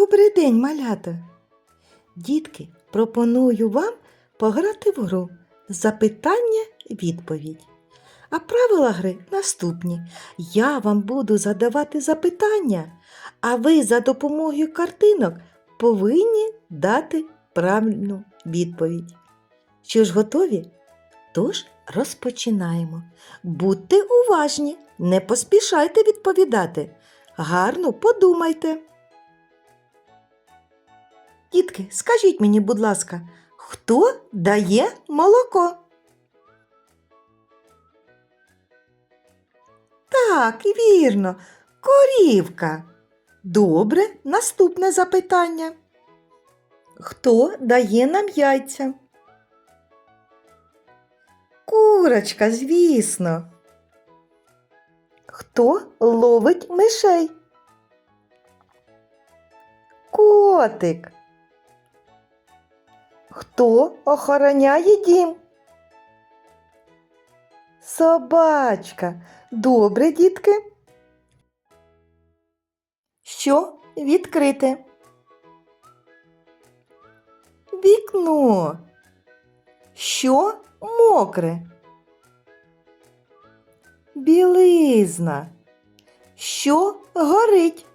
Добрий день, малята! Дітки, пропоную вам пограти в гру запитання-відповідь. А правила гри наступні. Я вам буду задавати запитання, а ви за допомогою картинок повинні дати правильну відповідь. Що ж готові? Тож розпочинаємо. Будьте уважні, не поспішайте відповідати. Гарно подумайте. Дітки, скажіть мені, будь ласка, хто дає молоко? Так, вірно, корівка. Добре, наступне запитання. Хто дає нам яйця? Курочка, звісно. Хто ловить мишей? Котик. Хто охороняє дім? Собачка. Добре, дітки. Що відкрите? Вікно. Що мокре? Білизна. Що горить?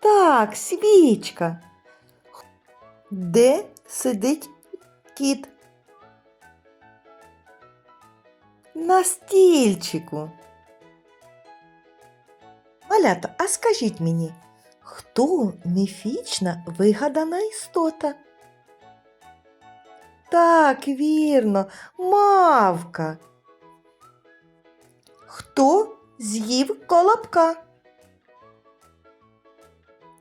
Так, свічка. Де сидить кіт? На стільчику. Малята, а скажіть мені, хто міфічна вигадана істота? Так, вірно, мавка. Хто з'їв колобка?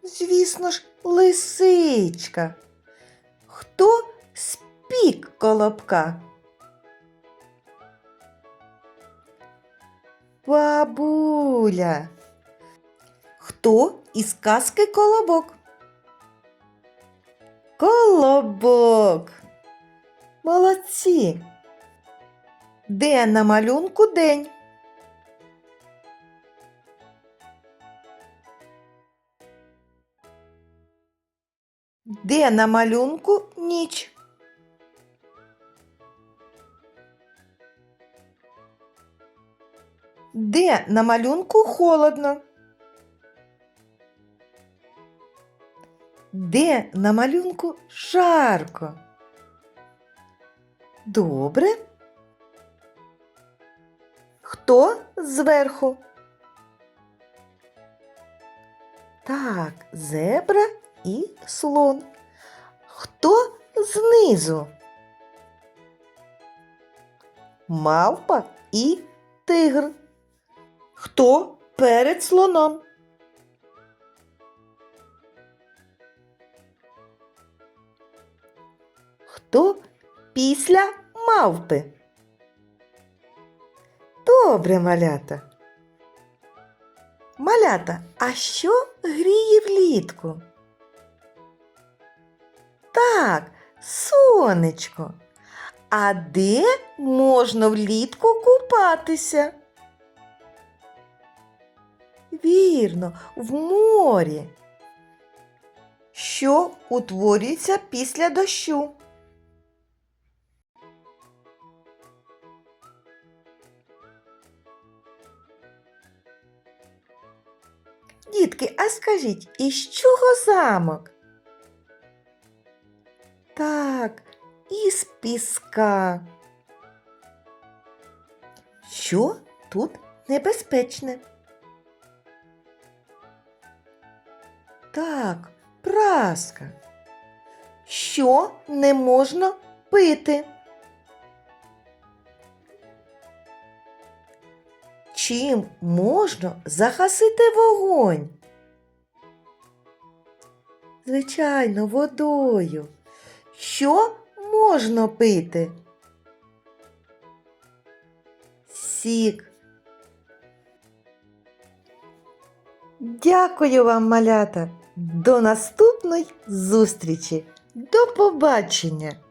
Звісно ж, лисичка. Хто спік колобка? Бабуля. Хто із казки колобок? Колобок. Молодці. Де на малюнку день? Де на малюнку ніч? Де на малюнку холодно? Де на малюнку жарко? Добре. Хто зверху? Так, зебра і слон. Хто знизу? Мавпа і тигр. Хто перед слоном? Хто після мавпи? Добре, малята. Малята, а що гріє влітку? Так, сонечко. А де можна влітку купатися? Вірно, в морі. Що утворюється після дощу? Дітки, а скажіть, із чого замок? Так, із піска. Що тут небезпечне? Так, праска. Що не можна пити? Чим можна загасити вогонь? Звичайно, водою. Що можна пити? Сік. Дякую вам, малята. До наступної зустрічі. До побачення!